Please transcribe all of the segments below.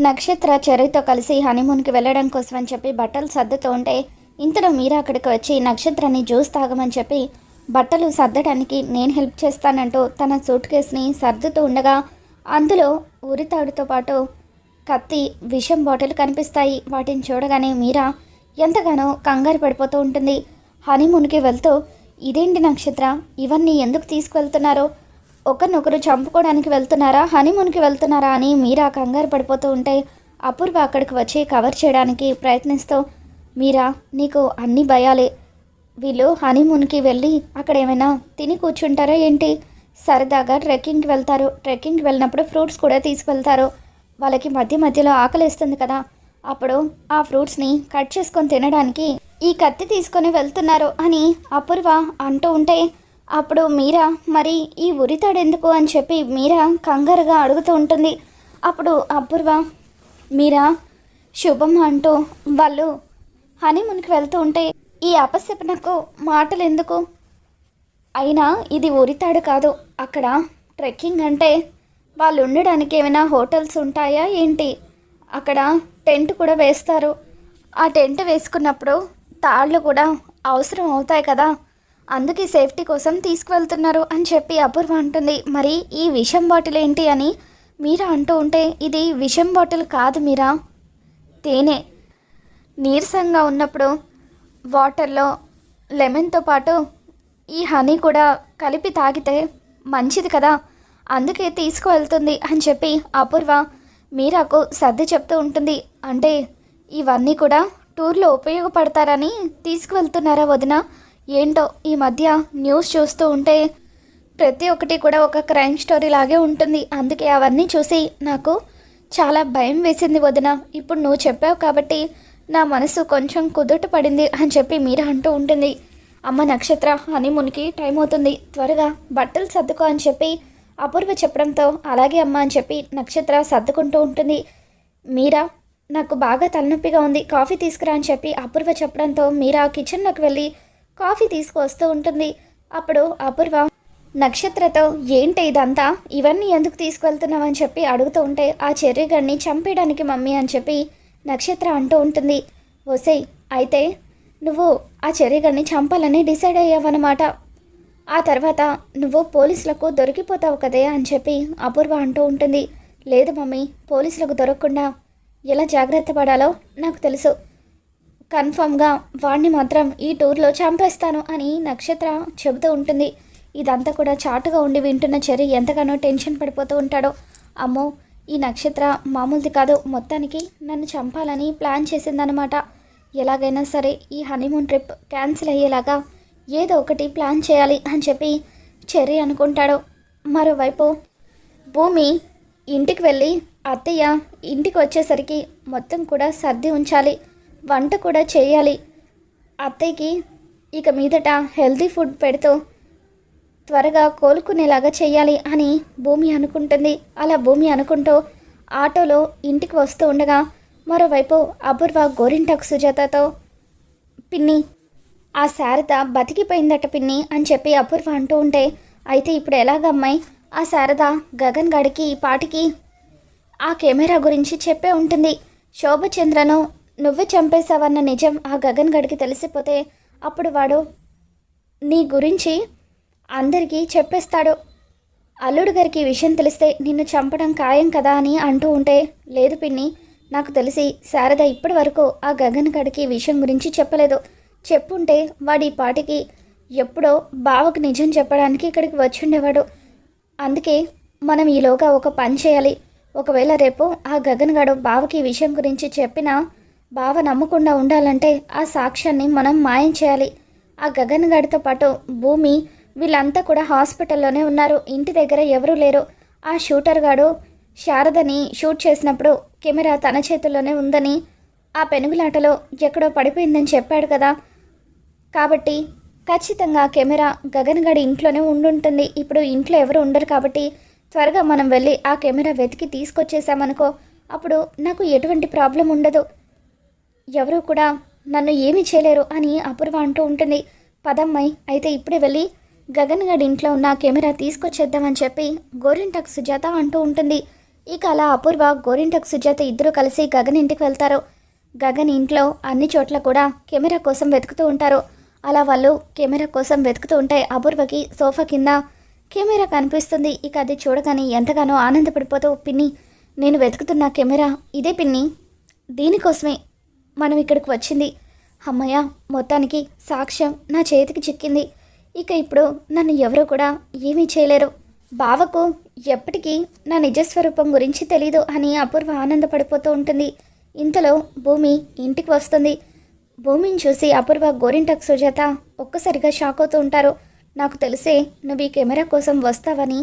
నక్షత్ర చెర్రీతో కలిసి హనీమూన్కి వెళ్ళడం కోసం అని చెప్పి బట్టలు సర్దుతూ ఉంటే ఇంతలో మీరా అక్కడికి వచ్చి నక్షత్రాన్ని జ్యూస్ తాగమని చెప్పి బట్టలు సర్దడానికి నేను హెల్ప్ చేస్తానంటూ తన సూట్ కేసుని సర్దుతూ ఉండగా అందులో ఉరితాడుతో పాటు కత్తి విషం బాటిల్ కనిపిస్తాయి. వాటిని చూడగానే మీరా ఎంతగానో కంగారు పడిపోతూ ఉంటుంది. హనీమూన్కి వెళ్తూ ఇదేంటి నక్షత్ర? ఇవన్నీ ఎందుకు తీసుకువెళ్తున్నారో? ఒకరినొకరు చంపుకోవడానికి వెళ్తున్నారా హనీమూన్కి వెళ్తున్నారా అని మీరా కంగారు పడిపోతూ ఉంటే అపూర్వ అక్కడికి వచ్చి కవర్ చేయడానికి ప్రయత్నిస్తూ మీరా నీకు అన్ని భయాలే. వీళ్ళు హనీమూన్కి వెళ్ళి అక్కడ ఏమైనా తిని కూర్చుంటారా ఏంటి? సరదాగా ట్రెక్కింగ్కి వెళ్తారు. ట్రెక్కింగ్కి వెళ్ళినప్పుడు ఫ్రూట్స్ కూడా తీసుకువెళ్తారు వాళ్ళకి మధ్య మధ్యలో ఆకలిస్తుంది కదా. అప్పుడు ఆ ఫ్రూట్స్ని కట్ చేసుకొని తినడానికి ఈ కత్తి తీసుకొని వెళ్తున్నారు అని అపూర్వ అంటూ ఉంటే అప్పుడు మీరా మరి ఈ ఉరితాడు ఎందుకు అని చెప్పి మీరా కంగారుగా అడుగుతూ ఉంటుంది. అప్పుడు అపూర్వ మీరా శుభం అంటూ వాళ్ళు హనీమూన్కి వెళ్తూ ఉంటే ఈ అపశపనకు మాటలు ఎందుకు అయినా ఇది ఉరితాడు కాదు. అక్కడ ట్రెక్కింగ్ అంటే వాళ్ళు ఉండడానికి ఏమైనా హోటల్స్ ఉంటాయా ఏంటి? అక్కడ టెంట్ కూడా వేస్తారు. ఆ టెంట్ వేసుకున్నప్పుడు తాళ్ళు కూడా అవసరం అవుతాయి కదా. అందుకే సేఫ్టీ కోసం తీసుకువెళ్తున్నారు అని చెప్పి అపూర్వ అంటుంది. మరి ఈ విషం బాటిల్ ఏంటి అని మీరా అంటూ ఉంటే ఇది విషం బాటిల్ కాదు మీరా? తేనె. నీరసంగా ఉన్నప్పుడు వాటర్లో లెమన్తో పాటు ఈ హనీ కూడా కలిపి తాగితే మంచిది కదా? అందుకే తీసుకువెళ్తుంది అని చెప్పి అపూర్వ మీరాకు సర్ది చెప్తూ ఉంటుంది. అంటే ఇవన్నీ కూడా టూర్లో ఉపయోగపడతారని తీసుకువెళ్తున్నారా వదిన? ఏంటో ఈ మధ్య న్యూస్ చూస్తూ ఉంటే ప్రతి ఒక్కటి కూడా ఒక క్రైమ్ స్టోరీ లాగే ఉంటుంది. అందుకే అవన్నీ చూసి నాకు చాలా భయం వేసింది వదిన. ఇప్పుడు నువ్వు చెప్పావు కాబట్టి నా మనసు కొంచెం కుదుట పడింది అని చెప్పి మీరా అంటూ ఉంటుంది. అమ్మ నక్షత్ర హనీమూన్కి టైం అవుతుంది. త్వరగా బట్టలు సర్దుకో అని చెప్పి అపూర్వ చెప్పడంతో అలాగే అమ్మ అని చెప్పి నక్షత్ర సర్దుకుంటూ ఉంటుంది. మీరా నాకు బాగా తలనొప్పిగా ఉంది. కాఫీ తీసుకురా అని చెప్పి అపూర్వ చెప్పడంతో మీరా కిచెన్లోకి వెళ్ళి కాఫీ తీసుకువస్తూ ఉంటుంది. అప్పుడు అపూర్వ నక్షత్రతో ఏంటి ఇదంతా? ఇవన్నీ ఎందుకు తీసుకువెళ్తున్నావని చెప్పి అడుగుతూ ఉంటే ఆ చెర్రీగాడిని చంపేయడానికి మమ్మీ అని చెప్పి నక్షత్ర అంటూ ఉంటుంది. ఒసేయ్ అయితే నువ్వు ఆ చెర్రీగాడిని చంపాలని డిసైడ్ అయ్యావన్నమాట. ఆ తర్వాత నువ్వు పోలీసులకు దొరికిపోతావు కదే అని చెప్పి అపూర్వ అంటూ ఉంటుంది. లేదు మమ్మీ పోలీసులకు దొరకకుండా ఎలా జాగ్రత్త పడాలో నాకు తెలుసు. కన్ఫామ్గా వాడిని మాత్రం ఈ టూర్లో చంపేస్తాను అని నక్షత్ర చెబుతూ ఉంటుంది. ఇదంతా కూడా చాటుగా ఉండి వింటున్న చెరి ఎంతగానో టెన్షన్ పడిపోతూ ఉంటాడో. అమ్మో ఈ నక్షత్ర మామూలుది కాదు. మొత్తానికి నన్ను చంపాలని ప్లాన్ చేసిందనమాట ఎలాగైనా సరే ఈ హనీమూన్ ట్రిప్ క్యాన్సిల్ అయ్యేలాగా ఏదో ఒకటి ప్లాన్ చేయాలి అని చెప్పి చెర్రీ అనుకుంటాడు. మరోవైపు భూమి ఇంటికి వెళ్ళి అత్తయ్య ఇంటికి వచ్చేసరికి మొత్తం కూడా సర్ది ఉంచాలి. వంట కూడా చేయాలి. అత్తయ్యకి ఇక మీదట హెల్తీ ఫుడ్ పెడుతూ త్వరగా కోలుకునేలాగా చేయాలి అని భూమి అనుకుంటుంది. అలా భూమి అనుకుంటూ ఆటోలో ఇంటికి వస్తూ ఉండగా మరోవైపు అపూర్వ గోరింటాకు సుజాతతో పిన్ని ఆ శారద బతికిపోయిందట పిన్ని అని చెప్పి అపూర్వ అంటూ ఉంటే అయితే ఇప్పుడు ఎలాగమ్మాయి? ఆ శారద గగన్ గడికి ఈ పాటికి ఆ కెమెరా గురించి చెప్పే ఉంటుంది. శోభచంద్రను నువ్వే చంపేశావన్న నిజం ఆ గగన్ గడికి తెలిసిపోతే అప్పుడు వాడు నీ గురించి అందరికీ చెప్పేస్తాడు. అల్లుడు గారికి ఈ విషయం తెలిస్తే నిన్ను చంపడం ఖాయం కదా అని అంటూ ఉంటే లేదు పిన్ని నాకు తెలిసి శారద ఇప్పటి వరకు ఆ గగన్ గడికి ఈ విషయం గురించి చెప్పలేదు. చెప్పుంటే వాడి ఈ పాటికి ఎప్పుడో బావకు నిజం చెప్పడానికి ఇక్కడికి వచ్చుండేవాడు. అందుకే మనం ఈలోగా ఒక పని చేయాలి. ఒకవేళ రేపు ఆ గగన్ గడు బావకి ఈ విషయం గురించి చెప్పినా బావ నమ్మకుండా ఉండాలంటే ఆ సాక్ష్యాన్ని మనం మాయం చేయాలి. ఆ గగన్ గడితో పాటు భూమి వీళ్ళంతా కూడా హాస్పిటల్లోనే ఉన్నారు. ఇంటి దగ్గర ఎవరూ లేరు. ఆ షూటర్ గాడు శారదని షూట్ చేసినప్పుడు కెమెరా తన చేతుల్లోనే ఉందని ఆ పెనుగులాటలో ఎక్కడో పడిపోయిందని చెప్పాడు కదా. కాబట్టి ఖచ్చితంగా కెమెరా గగన్ గడి ఇంట్లోనే ఉండుంటుంది. ఇప్పుడు ఇంట్లో ఎవరు ఉండరు కాబట్టి త్వరగా మనం వెళ్ళి ఆ కెమెరా వెతికి తీసుకొచ్చేసామనుకో అప్పుడు నాకు ఎటువంటి ప్రాబ్లం ఉండదు. ఎవరు కూడా నన్ను ఏమీ చేయలేరు అని అపూర్వ అంటూ ఉంటుంది. పదమ్మాయి అయితే ఇప్పుడే వెళ్ళి గగన్ గడి ఇంట్లో ఉన్న కెమెరా తీసుకొచ్చేద్దామని చెప్పి గోరింటకు సుజాత అంటూ ఉంటుంది. ఇక అలా అపూర్వ గోరింటకు సుజాత ఇద్దరు కలిసి గగన్ ఇంటికి వెళ్తారు. గగన్ ఇంట్లో అన్ని చోట్ల కూడా కెమెరా కోసం వెతుకుతూ ఉంటారు. అలా వాళ్ళు కెమెరా కోసం వెతుకుతూ ఉంటే అపూర్వకి సోఫా కింద కెమెరా కనిపిస్తుంది. ఇక అది చూడగానే ఎంతగానో ఆనందపడిపోతూ పిన్ని నేను వెతుకుతున్న కెమెరా ఇదే పిన్ని. దీనికోసమే మనం ఇక్కడికి వచ్చింది. అమ్మయ్య మొత్తానికి సాక్ష్యం నా చేతికి చిక్కింది. ఇక ఇప్పుడు నన్ను ఎవరు కూడా ఏమీ చేయలేరు. బావకు ఎప్పటికీ నా నిజస్వరూపం గురించి తెలీదు అని అపూర్వ ఆనందపడిపోతూ ఉంటుంది. ఇంతలో భూమి ఇంటికి వస్తుంది. భూమిని చూసి అపూర్వ గోరింటక్ సుజాత ఒక్కసారిగా షాక్ అవుతూ ఉంటారు. నాకు తెలిసే నువ్వు ఈ కెమెరా కోసం వస్తావని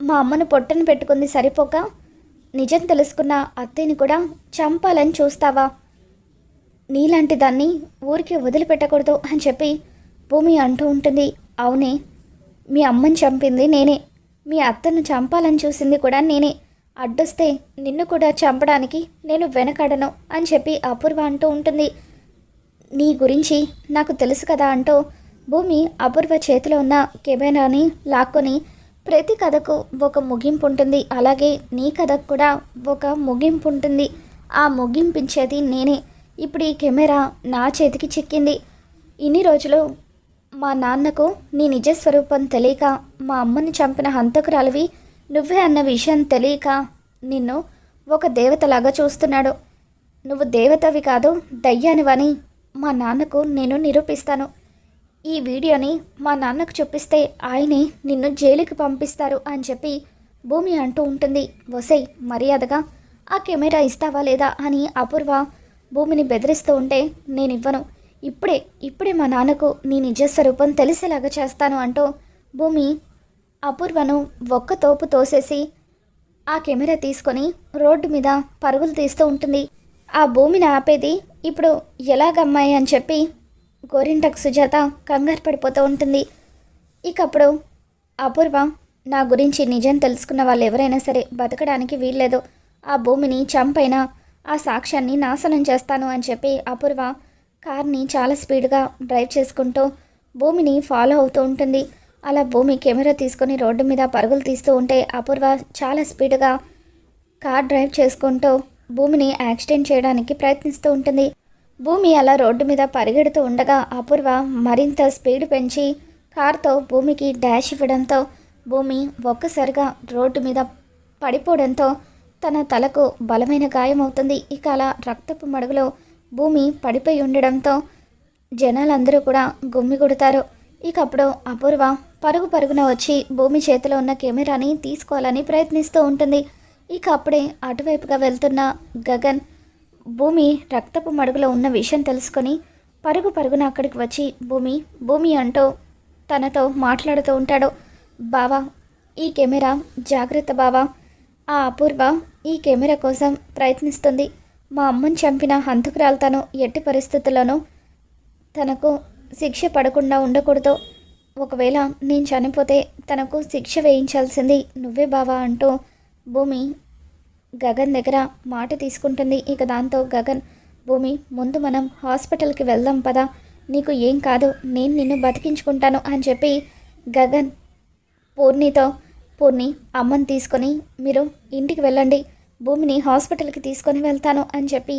మా అమ్మను పొట్టను పెట్టుకుంది సరిపోక నిజం తెలుసుకున్న అత్తయ్యని కూడా చంపాలని చూస్తావా? నీలాంటి దాన్ని ఊరికి వదిలిపెట్టకూడదు అని చెప్పి భూమి అంటూ ఉంటుంది. అవునే మీ అమ్మని చంపింది నేనే. మీ అత్తను చంపాలని చూసింది కూడా నేనే. అడ్డొస్తే నిన్ను కూడా చంపడానికి నేను వెనకడను అని చెప్పి అపూర్వ అంటూ ఉంటుంది. నీ గురించి నాకు తెలుసు కదా అంటూ భూమి అపూర్వ చేతిలో ఉన్న కెమెరాని లాక్కొని ప్రతి కథకు ఒక ముగింపు ఉంటుంది. అలాగే నీ కథకు కూడా ఒక ముగింపు ఉంటుంది. ఆ ముగింపించేది నేనే. ఇప్పుడు ఈ కెమెరా నా చేతికి చిక్కింది. ఇన్ని రోజులు మా నాన్నకు నీ నిజస్వరూపం తెలియక మా అమ్మని చంపిన హంతకురాలివి నువ్వే అన్న విషయం తెలియక నిన్ను ఒక దేవతలాగా చూస్తున్నాడు. నువ్వు దేవతవి కాదు దయ్యానివని మా నాన్నకు నేను నిరూపిస్తాను. ఈ వీడియోని మా నాన్నకు చూపిస్తే ఆయనే నిన్ను జైలుకి పంపిస్తారు అని చెప్పి భూమి అంటూ ఉంటుంది. వసై మర్యాదగా ఆ కెమెరా ఇస్తావా లేదా అని అపూర్వ భూమిని బెదిరిస్తూ ఉంటే నేను ఇవ్వను ఇప్పుడే ఇప్పుడే మా నాన్నకు నీ నిజస్వరూపం తెలిసేలాగా చేస్తాను అంటూ భూమి అపూర్వను ఒక్క తోపు తోసేసి ఆ కెమెరా తీసుకొని రోడ్డు మీద పరుగులు తీస్తూ ఉంటుంది. ఆ భూమిని ఆపేది ఇప్పుడు ఎలాగమ్మాయి అని చెప్పి గోరింటకు సుజాత కంగారు పడిపోతూ ఉంటుంది. ఇకప్పుడు అపూర్వ నా గురించి నిజం తెలుసుకున్న వాళ్ళు ఎవరైనా సరే బతకడానికి వీల్లేదు. ఆ భూమిని చంపైనా ఆ సాక్ష్యాన్ని నాశనం చేస్తాను అని చెప్పి అపూర్వ కార్ని చాలా స్పీడ్గా డ్రైవ్ చేసుకుంటూ భూమిని ఫాలో అవుతూ ఉంటుంది. అలా భూమి కెమెరా తీసుకొని రోడ్డు మీద పరుగులు తీస్తూ ఉంటే అపూర్వ చాలా స్పీడ్గా కార్ డ్రైవ్ చేసుకుంటూ భూమిని యాక్సిడెంట్ చేయడానికి ప్రయత్నిస్తూ ఉంటుంది. భూమి అలా రోడ్డు మీద పరిగెడుతూ ఉండగా అపూర్వ మరింత స్పీడ్ పెంచి కార్తో భూమికి డాష్ ఇవ్వడంతో భూమి ఒక్కసారిగా రోడ్డు మీద పడిపోవడంతో తన తలకు బలమైన గాయం అవుతుంది ఇక అలా రక్తపు మడుగులో భూమి పడిపోయి ఉండడంతో జనాలందరూ కూడా గుమ్మి కొడతారు. ఇక అప్పుడు అపూర్వ పరుగు పరుగున వచ్చి భూమి చేతిలో ఉన్న కెమెరాని తీసుకోవాలని ప్రయత్నిస్తూ ఉంటుంది. ఇక అప్పుడే అటువైపుగా వెళ్తున్న గగన్ భూమి రక్తపు మడుగులో ఉన్న విషయం తెలుసుకొని పరుగు పరుగున అక్కడికి వచ్చి భూమి భూమి అంటూ తనతో మాట్లాడుతూ ఉంటాడు. బావా ఈ కెమెరా జాగ్రత్త బావా. ఆ అపూర్వ ఈ కెమెరా కోసం ప్రయత్నిస్తుంది. మా అమ్మని చంపిన హంతకురాలతను ఎట్టి పరిస్థితుల్లోనూ తనకు శిక్ష పడకుండా ఉండకూడదు. ఒకవేళ నేను చనిపోతే తనకు శిక్ష వేయించాల్సింది నువ్వే బావా అంటూ భూమి గగన్ దగ్గర మాట తీసుకుంటుంది. ఇక దాంతో గగన్ భూమి ముందు మనం హాస్పిటల్కి వెళ్దాం పదా. నీకు ఏం కాదు నేను నిన్ను బతికించుకుంటాను అని చెప్పి గగన్ పూర్ణితో పూర్ణి అమ్మని తీసుకొని మీరు ఇంటికి వెళ్ళండి. భూమిని హాస్పిటల్కి తీసుకొని వెళ్తాను అని చెప్పి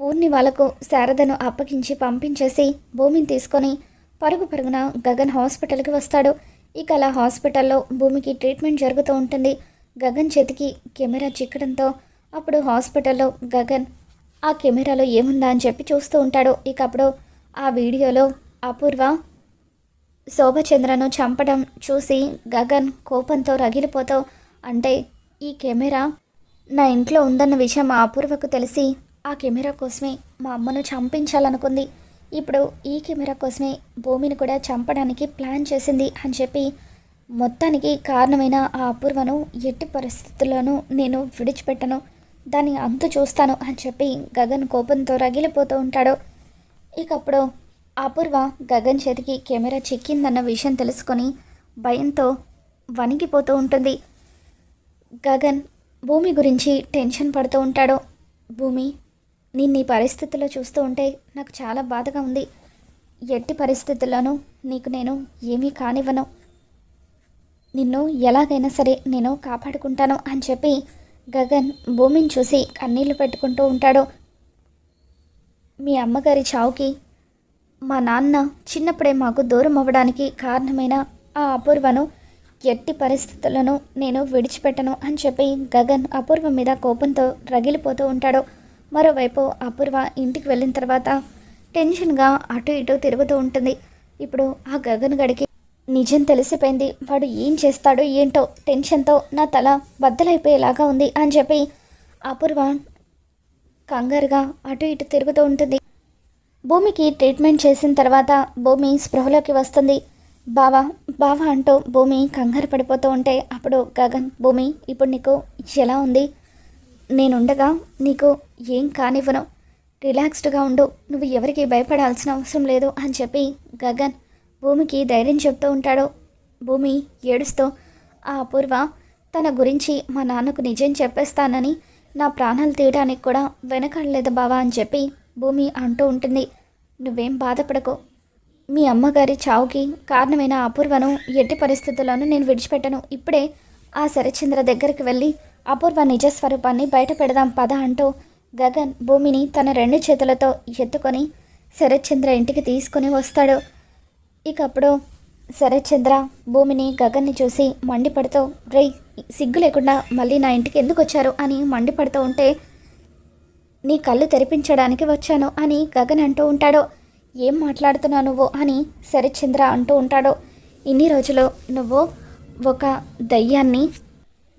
పూర్ణి వాళ్ళకు శారదను అప్పగించి పంపించేసి భూమిని తీసుకొని పరుగు పరుగున గగన్ హాస్పిటల్కి వస్తాడు. ఇక అలా హాస్పిటల్లో భూమికి ట్రీట్మెంట్ జరుగుతూ ఉంటుంది. గగన్ చేతికి కెమెరా చిక్కడంతో అప్పుడు హాస్పిటల్లో గగన్ ఆ కెమెరాలో ఏముందా? అని చెప్పి చూస్తూ ఉంటాడు. ఇక అప్పుడు ఆ వీడియోలో అపూర్వ శోభచంద్రను చంపడం చూసి గగన్ కోపంతో రగిలిపోతూ అంటే ఈ కెమెరా నా ఇంట్లో ఉందన్న విషయం ఆ అపూర్వకు తెలిసి ఆ కెమెరా కోసమే మా అమ్మను చంపించాలనుకుంది. ఇప్పుడు ఈ కెమెరా కోసమే భూమిని కూడా చంపడానికి ప్లాన్ చేసింది అని చెప్పి మొత్తానికి కారణమైన ఆ అపూర్వను ఎట్టి పరిస్థితుల్లోనూ నేను విడిచిపెట్టను. దాన్ని అంతు చూస్తాను అని చెప్పి గగన్ కోపంతో రగిలిపోతూ ఉంటాడు. ఇకప్పుడు అపూర్వ గగన్ చేతికి కెమెరా చిక్కిందన్న విషయం తెలుసుకొని భయంతో వణికిపోతూ ఉంటుంది. గగన్ భూమి గురించి టెన్షన్ పడుతూ ఉంటాడు. భూమి నిన్ను ఈ పరిస్థితుల్లో చూస్తూ ఉంటే నాకు చాలా బాధగా ఉంది. ఎట్టి పరిస్థితుల్లోనూ నీకు నేను ఏమీ కానివ్వను. నిన్ను ఎలాగైనా సరే నేను కాపాడుకుంటాను అని చెప్పి గగన్ భూమిని చూసి కన్నీళ్ళు పెట్టుకుంటూ ఉంటాడు. మీ అమ్మగారి చావుకి మా నాన్న చిన్నప్పుడే మాకు దూరం అవ్వడానికి కారణమైన ఆ అపూర్వను ఎట్టి పరిస్థితులను నేను విడిచిపెట్టను అని చెప్పి గగన్ అపూర్వ మీద కోపంతో రగిలిపోతూ ఉంటాడు. మరోవైపు అపూర్వ ఇంటికి వెళ్ళిన తర్వాత టెన్షన్గా అటు ఇటు తిరుగుతూ ఉంటుంది. ఇప్పుడు ఆ గగన్ గడికి నిజం తెలిసిపోయింది. వాడు ఏం చేస్తాడో ఏంటో టెన్షన్తో నా తల బద్దలైపోయేలాగా ఉంది అని చెప్పి అపూర్వ కంగారుగా అటు ఇటు తిరుగుతూ ఉంటుంది. భూమికి ట్రీట్మెంట్ చేసిన తర్వాత భూమి స్పృహలోకి వస్తుంది. బావా బావా అంటూ భూమి కంగారు పడిపోతూ ఉంటే అప్పుడు గగన్ భూమి ఇప్పుడు నీకు ఎలా ఉంది? నేనుండగా నీకు ఏం కానివ్వను. రిలాక్స్డ్గా ఉండు. నువ్వు ఎవరికి భయపడాల్సిన అవసరం లేదు అని చెప్పి గగన్ భూమికి ధైర్యం చెప్తూ ఉంటాడు. భూమి ఏడుస్తూ ఆ అపూర్వ తన గురించి మా నాన్నకు నిజం చెప్పేస్తానని నా ప్రాణాలు తీయడానికి కూడా వెనకాడలేదు బావా అని చెప్పి భూమి అంటూ ఉంటుంది. నువ్వేం బాధపడకు. మీ అమ్మగారి చావుకి కారణమైన అపూర్వను ఎట్టి పరిస్థితుల్లోనూ నేను విడిచిపెట్టను. ఇప్పుడే ఆ శరచంద్ర దగ్గరికి వెళ్ళి అపూర్వ నిజ స్వరూపాన్ని బయట పెడదాం పద అంటూ గగన్ భూమిని తన రెండు చేతులతో ఎత్తుకొని శరత్చంద్ర ఇంటికి తీసుకొని వస్తాడు. ఇక అప్పుడు శరత్చంద్ర భూమిని గగన్ని చూసి మండిపడుతూ రే సిగ్గు లేకుండా మళ్ళీ నా ఇంటికి ఎందుకు వచ్చారు? అని మండిపడుతూ ఉంటే నీ కళ్ళు తెరిపించడానికి వచ్చాను అని గగన్ అంటూ ఉంటాడో. ఏం మాట్లాడుతున్నావు నువ్వు? అని శరత్చంద్ర అంటూ ఉంటాడో. ఇన్ని రోజులు నువ్వు ఒక దయ్యాన్ని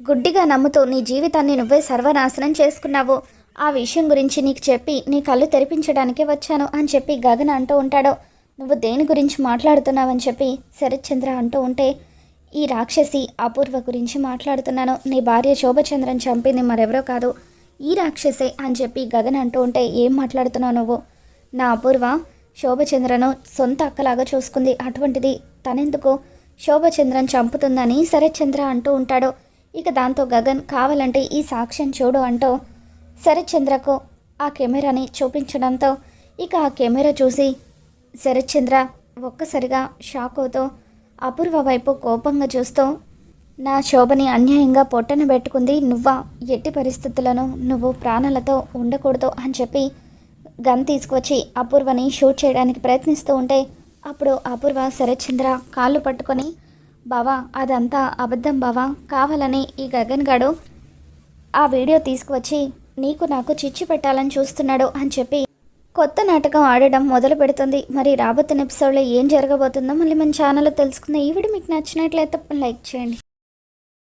గుడ్డిగా నమ్ముతూ నీ జీవితాన్ని నువ్వే సర్వనాశనం చేసుకున్నావు. ఆ విషయం గురించి నీకు చెప్పి నీ కళ్ళు తెరిపించడానికే వచ్చాను అని చెప్పి గగన్ అంటూ ఉంటాడో. నువ్వు దేని గురించి మాట్లాడుతున్నావని చెప్పి శరత్చంద్ర అంటూ ఉంటే ఈ రాక్షసి అపూర్వ గురించి మాట్లాడుతున్నాను. నీ భార్య శోభచంద్రన్ చంపింది మరెవరో కాదు. ఈ రాక్షసే అని చెప్పి గగన్ అంటూ ఉంటే ఏం మాట్లాడుతున్నావు నువ్వు? నా అపూర్వ శోభచంద్రను సొంత అక్కలాగా చూసుకుంది. అటువంటిది తనెందుకు? శోభచంద్రన్ చంపుతుందని శరత్చంద్ర అంటూ ఉంటాడు. ఇక దాంతో గగన్ కావాలంటే ఈ సాక్ష్యం చూడు అంటూ శరత్చంద్రకు ఆ కెమెరాని చూపించడంతో ఇక ఆ కెమెరా చూసి శరత్చంద్ర ఒక్కసారిగా షాక్ అవుతూ అపూర్వ వైపు కోపంగా చూస్తూ నా శోభని అన్యాయంగా పొట్టన పెట్టుకుంది నువ్వా? ఎట్టి పరిస్థితులను నువ్వు ప్రాణాలతో ఉండకూడదు అని చెప్పి గన్ తీసుకొచ్చి అపూర్వని షూట్ చేయడానికి ప్రయత్నిస్తూ ఉంటే అప్పుడు అపూర్వ శరత్చంద్ర కాళ్ళు పట్టుకొని బావా అదంతా అబద్ధం బావా కావాలని ఈ గగన్ గాడు ఆ వీడియో తీసుకువచ్చి నీకు నాకు చిచ్చు పెట్టాలని చూస్తున్నాడు అని చెప్పి కొత్త నాటకం ఆడడం మొదలు పెడుతుంది. మరి రాబోతున్న ఎపిసోడ్లో ఏం జరగబోతుందో మళ్ళీ మన ఛానల్లో తెలుసుకుందాం. ఈ వీడియో మీకు నచ్చినట్లయితే లైక్ చేయండి.